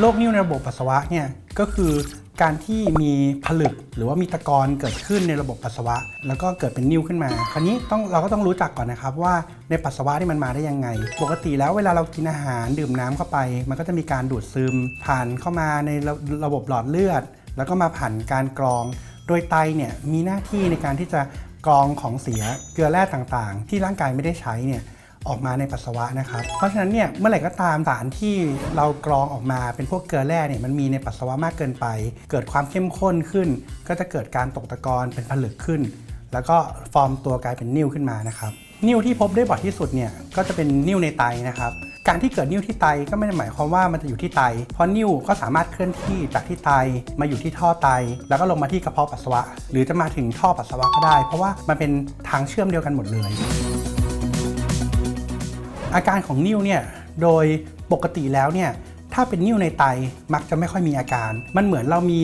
โรคนิ่วในระบบปัสสาวะเนี่ยก็คือการที่มีผลึกหรือว่ามีตะกอนเกิดขึ้นในระบบปัสสาวะ แล้วก็เกิดเป็นนิ่วขึ้นมา คราวนี้ต้องเราก็ต้องรู้จักก่อนนะครับว่าในปัสสาวะที่มันมาได้ยังไง ปกติแล้วเวลาเรากินอาหารดื่มน้ำเข้าไป มันก็จะมีการดูดซึม ผ่านเข้ามาในระระบบหลอดเลือด แล้วก็มาผ่านการกรอง โดยไตเนี่ยมีหน้าที่ในการที่จะกรองของเสียเกลือแร่ต่างๆ ที่ร่างกายไม่ได้ใช้เนี่ย ออกมาในปัสสาวะนะครับ เพราะฉะนั้นเนี่ยเมื่อไหร่ก็ตามสารที่เรากรองออกมาเป็นพวกเกลือแร่เนี่ยมันมีในปัสสาวะมากเกินไป เกิดความเข้มข้นขึ้น ก็จะเกิดการตกตะกอนเป็นผลึกขึ้น แล้วก็ฟอร์มตัวกลายเป็นนิ่วขึ้นมานะครับนิ่วที่พบได้บ่อยที่สุดเนี่ยก็จะเป็นนิ่วในไตนะครับการที่เกิดนิ่วที่ไตก็ไม่ได้หมายความว่ามันจะอยู่ที่ไต เพราะนิ่วก็สามารถเคลื่อนที่จากที่ไตมาอยู่ที่ท่อไต แล้วก็ลงมาที่กระเพาะปัสสาวะ หรือจะมาถึงท่อปัสสาวะก็ได้ เพราะว่ามันเป็นทางเชื่อมเดียวกันหมดเลย อาการของนิ่วเนี่ยโดยปกติแล้วเนี่ยถ้าเป็นนิ่วในไตมักจะไม่ค่อยมีอาการ มันเหมือนเรามี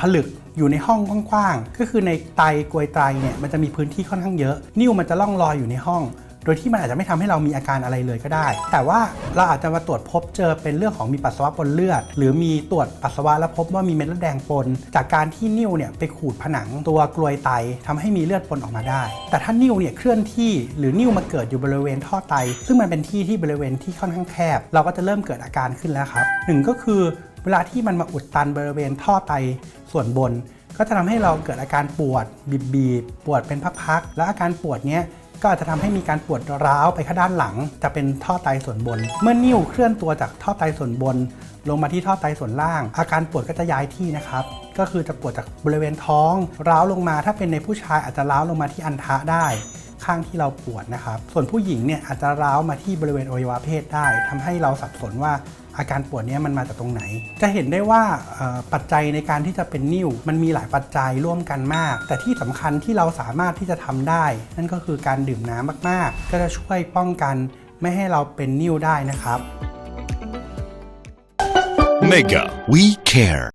ผลึกอยู่ในห้องกว้างๆ ก็คือในไตกลวยไตเนี่ยมันจะมีพื้นที่ค่อนข้างเยอะ นิ่วมันจะล่องลอยอยู่ในห้อง โดยที่มันอาจจะไม่ทำให้เรามีอาการอะไรเลยก็ได้ แต่ว่าเราอาจจะมาตรวจพบเจอเป็นเรื่องของมีปัสสาวะปนเลือด หรือมีตรวจปัสสาวะแล้วพบว่ามีเม็ดเลือดแดงปน จากการที่นิ่วเนี่ยไปขูดผนังตัวกลวยไตทำให้มีเลือดปนออกมาได้ แต่ถ้านิ่วเนี่ยเคลื่อนที่หรือนิ่วมาเกิดอยู่บริเวณท่อไต ซึ่งมันเป็นที่ที่บริเวณที่ค่อนข้างแคบ เราก็จะเริ่มเกิดอาการขึ้นแล้วครับหนึ่งก็คือเวลาที่มันมาอุดตันบริเวณท่อไตส่วนบน ก็จะทำให้เราเกิดอาการปวดบีบๆปวดเป็นพักๆ และอาการปวดเนี้ย ก็อาจจะทำให้มีการปวดร้าวไปข้างด้านหลัง จะเป็นท่อไตส่วนบน เมื่อนิ้วเคลื่อนตัวจากท่อไตส่วนบน ลงมาที่ท่อไตส่วนล่าง อาการปวดก็จะย้ายที่นะครับก็คือจะปวดจากบริเวณท้องร้าวลงมา ถ้าเป็นในผู้ชายอาจจะร้าวลงมาที่อันทะได้ข้างที่เราปวดนะครับ ส่วนผู้หญิงเนี่ยอาจจะร้าวมาที่บริเวณอวัยวะเพศได้ทำให้เราสับสนว่า อาการปวดนี้มันมาจากตรงไหน จะเห็นได้ว่าปัจจัยในการที่จะเป็นนิ่ว มันมีหลายปัจจัยร่วมกันมาก แต่ที่สำคัญที่เราสามารถที่จะทำได้ นั่นก็คือการดื่มน้ำมากๆ ก็จะช่วยป้องกันไม่ให้เราเป็นนิ่วได้นะครับ Mega We Care